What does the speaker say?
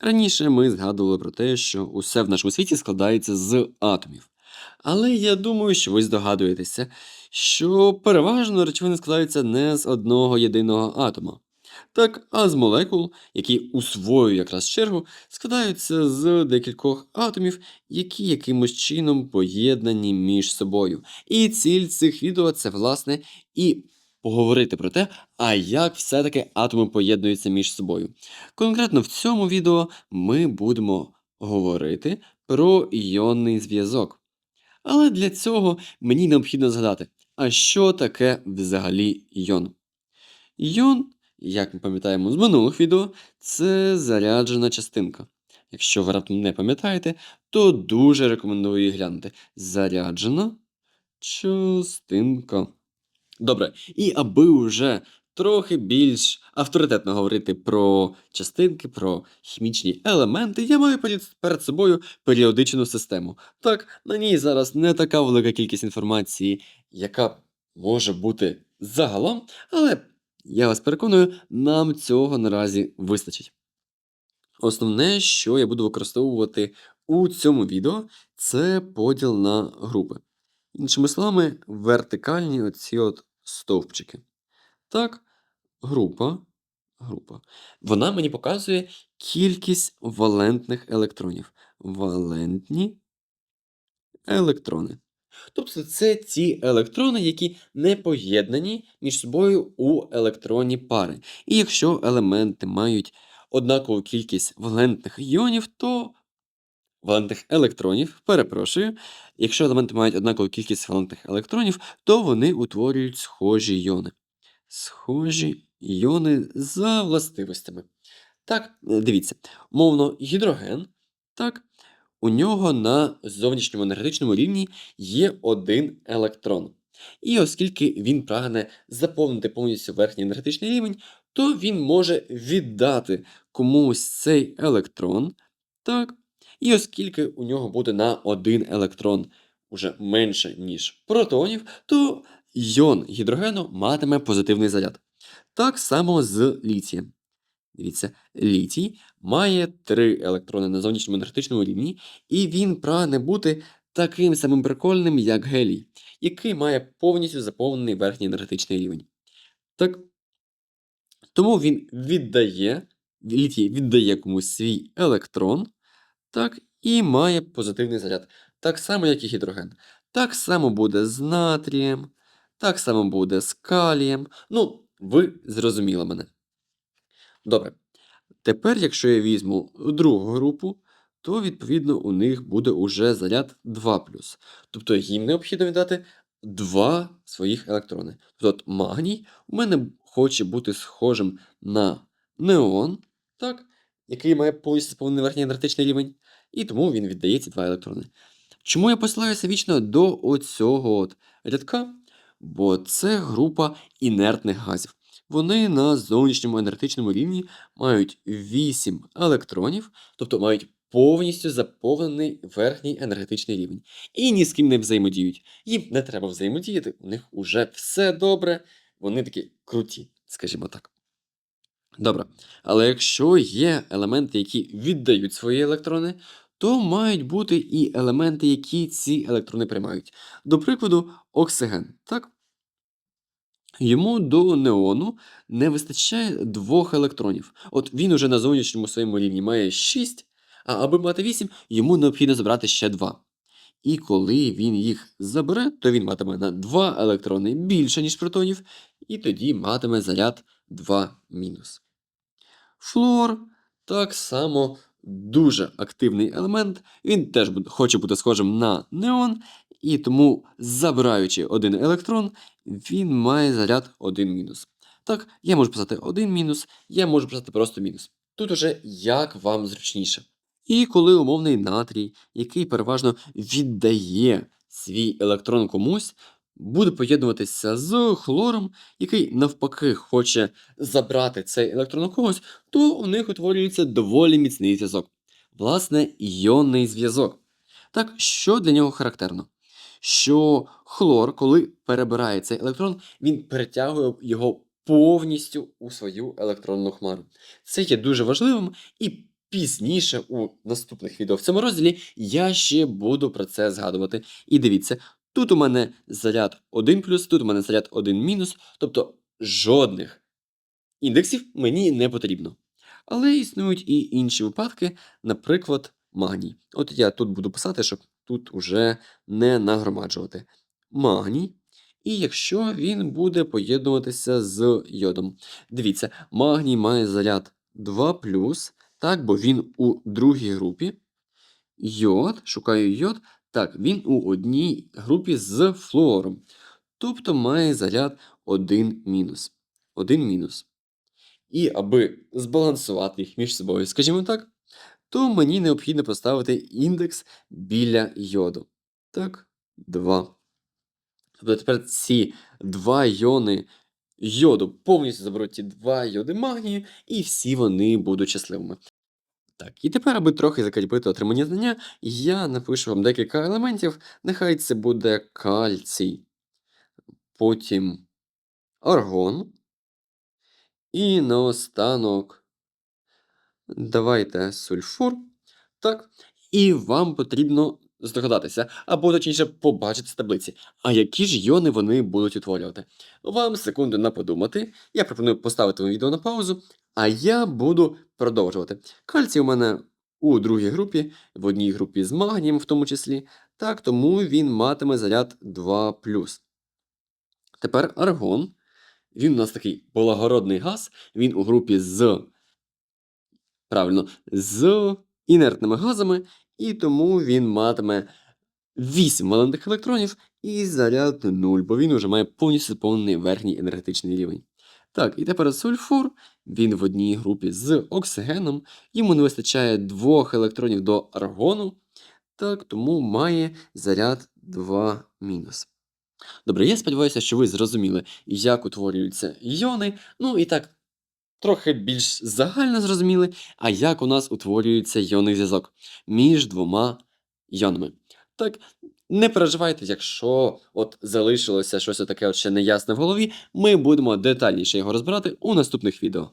Раніше ми згадували про те, що усе в нашому світі складається з атомів. Але я думаю, що ви здогадуєтеся, що переважно речовини складаються не з одного єдиного атома. Так, а з молекул, які у свою якраз чергу складаються з декількох атомів, які якимось чином поєднані між собою. І ціль цих відео це, власне, і поговорити про те, а як все-таки атоми поєднуються між собою. Конкретно в цьому відео ми будемо говорити про іонний зв'язок. Але для цього мені необхідно згадати, а що таке взагалі іон? Іон, як ми пам'ятаємо з минулих відео, це заряджена частинка. Якщо ви раптом не пам'ятаєте, то дуже рекомендую її глянути. Заряджена частинка. Добре, і аби вже трохи більш авторитетно говорити про частинки, про хімічні елементи, я маю перед- собою періодичну систему. Так, на ній зараз не така велика кількість інформації, яка може бути загалом, але я вас переконую, нам цього наразі вистачить. Основне, що я буду використовувати у цьому відео, це поділ на групи. Іншими словами, вертикальні оці от стовпчики. Так, група, група. Вона мені показує кількість валентних електронів. Валентні електрони. Тобто це ті електрони, які не поєднані між собою у електронні пари. І якщо елементи мають однакову кількість валентних іонів, то валентних електронів, перепрошую, якщо елементи мають однакову кількість валентних електронів, то вони утворюють схожі іони. Схожі іони за властивостями. Так, е, дивіться, мовно, гідроген, так, у нього на зовнішньому енергетичному рівні є один електрон. І оскільки він прагне заповнити повністю верхній енергетичний рівень, то він може віддати комусь цей електрон. Так. І оскільки у нього буде на один електрон уже менше, ніж протонів, то йон гідрогену матиме позитивний заряд. Так само з літієм. Дивіться, літій має три електрони на зовнішньому енергетичному рівні, і він прагне бути таким самим прикольним, як гелій, який має повністю заповнений верхній енергетичний рівень. Так, тому він віддає, літій віддає комусь свій електрон, так, і має позитивний заряд. Так само, як і гідроген. Так само буде з натрієм, так само буде з калієм. Ну, ви зрозуміли мене. Добре. Тепер, якщо я візьму другу групу, то відповідно у них буде уже заряд 2 Тобто їм необхідно віддати два своїх електрони. Тобто магній у мене хоче бути схожим на неон, так, який має повністю заповнений верхній енергетичний рівень, і тому він віддає ці два електрони. Чому я посилаюся вічно до оцього от рядка? Бо це група інертних газів. Вони на зовнішньому енергетичному рівні мають 8 електронів, тобто мають повністю заповнений верхній енергетичний рівень. І ні з ким не взаємодіють. Їм не треба взаємодіяти, у них уже все добре, вони такі круті, скажімо так. Добре. Але якщо є елементи, які віддають свої електрони, то мають бути і елементи, які ці електрони приймають. До прикладу, оксиген. Так? Йому до неону не вистачає двох електронів. От він уже на зовнішньому своєму рівні має 6, а аби мати 8, йому необхідно забрати ще 2. І коли він їх забере, то він матиме на 2 електрони більше, ніж протонів, і тоді матиме заряд 2 мінус. Флор так само дуже активний елемент. Він теж хоче бути схожим на неон, і тому, забираючи один електрон, він має заряд 1 мінус. Так, я можу писати 1 мінус, я можу писати просто мінус. Тут уже як вам зручніше. І коли умовний натрій, який переважно віддає свій електрон комусь, буде поєднуватися з хлором, який навпаки хоче забрати цей електрон у когось, то у них утворюється доволі міцний зв'язок. Власне, іонний зв'язок. Так, що для нього характерно? Що хлор, коли перебирає цей електрон, він перетягує його повністю у свою електронну хмару. Це є дуже важливим, і пізніше у наступних відео в цьому розділі я ще буду про це згадувати. І дивіться, тут у мене заряд 1 плюс, тут у мене заряд 1 мінус, тобто жодних індексів мені не потрібно. Але існують і інші випадки, наприклад, магній. От я тут буду писати, щоб тут уже не нагромаджувати. Магній. І якщо він буде поєднуватися з йодом. Дивіться, магній має заряд 2, так, бо він у другій групі. Йод, шукаю йод. Так, він у одній групі з флуором. Тобто має заряд 1 мінус. 1 мінус. І аби збалансувати їх між собою, скажімо так, то мені необхідно поставити індекс біля йоду. Так, 2. Тобто тепер ці два йони йоду повністю заберуть ті два йоди магнію, і всі вони будуть щасливими. Так, і тепер, аби трохи закріпити отримання знання, я напишу вам декілька елементів. Нехай це буде кальцій, потім аргон. І наостанок давайте сульфур. Так. І вам потрібно здогадатися, або точніше побачити з таблиці, а які ж йони вони будуть утворювати. Вам секунду на подумати. Я пропоную поставити відео на паузу, а я буду продовжувати. Кальцій у мене у другій групі, в одній групі з магнієм, в тому числі. Так, тому він матиме заряд 2. Тепер аргон. Він у нас такий благородний газ, він у групі з. Правильно, з інертними газами, і тому він матиме 8 валентних електронів і заряд 0, бо він уже має повністю заповнений верхній енергетичний рівень. Так, і тепер сульфур, він в одній групі з оксигеном, йому не вистачає двох електронів до аргону, так, тому має заряд 2 мінус. Добре, я сподіваюся, що ви зрозуміли, як утворюються іони. Ну і так, трохи більш загально зрозуміли, а як у нас утворюється іонний зв'язок між двома іонами. Так, не переживайте, якщо от залишилося щось таке от ще неясне в голові, ми будемо детальніше його розбирати у наступних відео.